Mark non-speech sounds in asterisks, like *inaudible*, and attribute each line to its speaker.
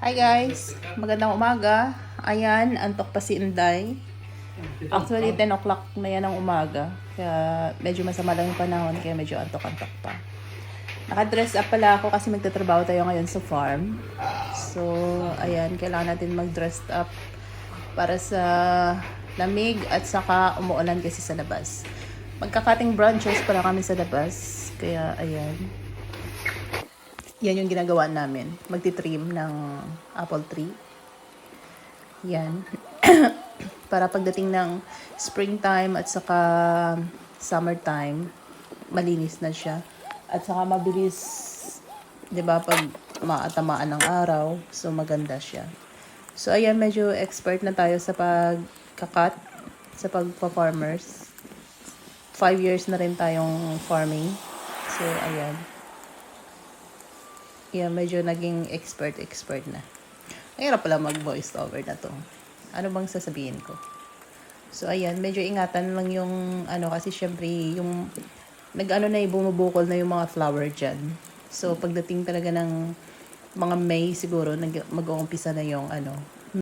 Speaker 1: Hi guys, magandang umaga. Ayan, antok pa si Inday. Actually, 10 o'clock na yan ng umaga. Kaya medyo masama lang yung panahon, kaya medyo antok-antok pa. Nakadress up pala ako kasi magtatrabaho tayo ngayon sa farm. So, ayan, kailangan natin mag-dress up para sa lamig at saka umuulan kasi sa labas. Magkakating branches pala kami sa labas. Kaya, ayan. Yan yung ginagawa namin. Magti-trim ng apple tree. Yan. *clears throat* Para pagdating ng springtime at saka summertime, malinis na siya. At saka mabilis, 'di ba, pag maatamaan ng araw, so maganda siya. So ayan, medyo expert na tayo sa pagkakat, sa pagpa-farmers. Five years na rin tayong farming. So ayan. Yeah, medyo naging expert-expert na. Ang pala mag-voice over na to. Ano bang sasabihin ko? So, ayan, medyo ingatan lang yung, ano, kasi syempre, yung, nag-ano na yung bumubukol na yung mga flower dyan. So, pagdating talaga ng mga May, siguro, mag-uumpisa na yung, ano,